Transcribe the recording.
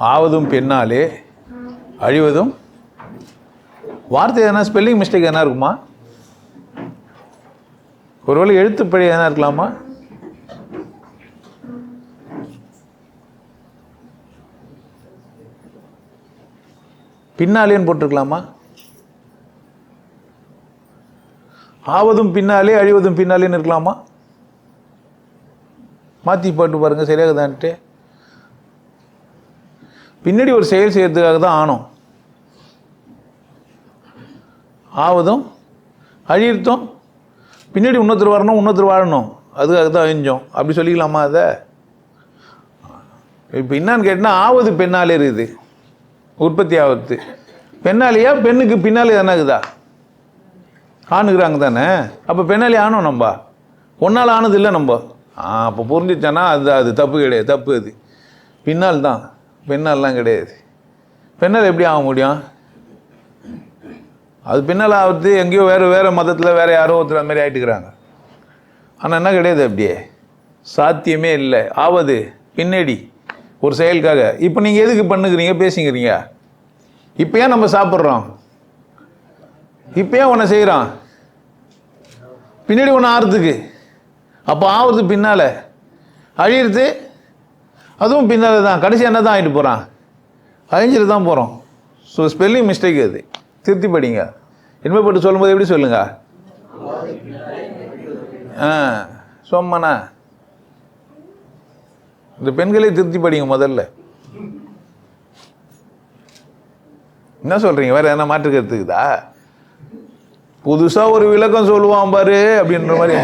ஆவதும் பெண்ணாலே அழிவதும் வார்த்தை எதனா ஸ்பெல்லிங் மிஸ்டேக் எதனா இருக்குமா? ஒருவேளை எழுத்துப்படி எதனா இருக்கலாமா? பின்னாலேன்னு போட்டிருக்கலாமா? ஆவதும் பின்னாலே அழிவதும் பின்னாலேன்னு இருக்கலாமா? மாற்றி போட்டு பாருங்கள் சரியாகுதான்ட்டு. பின்னாடி ஒரு செயல் செய்யறதுக்காக தான் ஆனோம். ஆவதும் அழியத்தும் பின்னாடி இன்னொருத்தர் வரணும் இன்னொருத்தர் வாழணும். அதுக்காக தான் அழிஞ்சோம். அப்படி சொல்லிக்கலாமா அதை? இப்போ என்னன்னு கேட்டால் ஆவது பெண்ணாலே இருக்குது. உற்பத்தி ஆவது. பெண்ணாலேயா பெண்ணுக்கு பின்னாலே தானே ஆணுக்குறாங்க தானே. அப்போ பெண்ணாலே ஆனோம் நம்ம. ஒன்றால் ஆனது இல்லை நம்ம. ஆ அப்போ புரிஞ்சிச்சானா அது அது தப்பு கிடையாது. தப்பு அது. பின்னால் தான். பெண்ணால்லாம் கிடையாது. பெண்ணால் எப்படி ஆக முடியும்? அது பின்னால் ஆகுது எங்கேயோ வேறு வேறு மதத்தில் வேறு யாரோ ஒருத்தர் அந்த மாதிரி ஆகிட்டுக்கிறாங்க ஆனால் என்ன கிடையாது அப்படியே. சாத்தியமே இல்லை. ஆவது பின்னாடி ஒரு செயலுக்காக. இப்போ நீங்கள் எதுக்கு பண்ணுக்கிறீங்க பேசிக்கிறீங்க. இப்போ ஏன் நம்ம சாப்பிட்றோம்? இப்போ ஏன் ஒன்று செய்கிறான் பின்னாடி ஒன்று ஆறுறதுக்கு அப்போ ஆவது பின்னால். அழியிறது அதுவும் பின்னால் தான். கடைசி என்ன தான் ஆகிட்டு போகிறான் அழிஞ்சிட்டு தான் போகிறோம் ஸோ ஸ்பெல்லிங் மிஸ்டேக் அது திருத்தி படிங்க. இனிமேப்பட்டு சொல்லும்போது எப்படி சொல்லுங்க? ஆ சொம்மண்ணா. இந்த பெண்களே திருத்தி படிங்க முதல்ல. என்ன சொல்கிறீங்க வேறு எதனா கருத்துக்குதா புதுசாக ஒரு விளக்கம் சொல்லுவான் பாரு அப்படின்ற மாதிரி.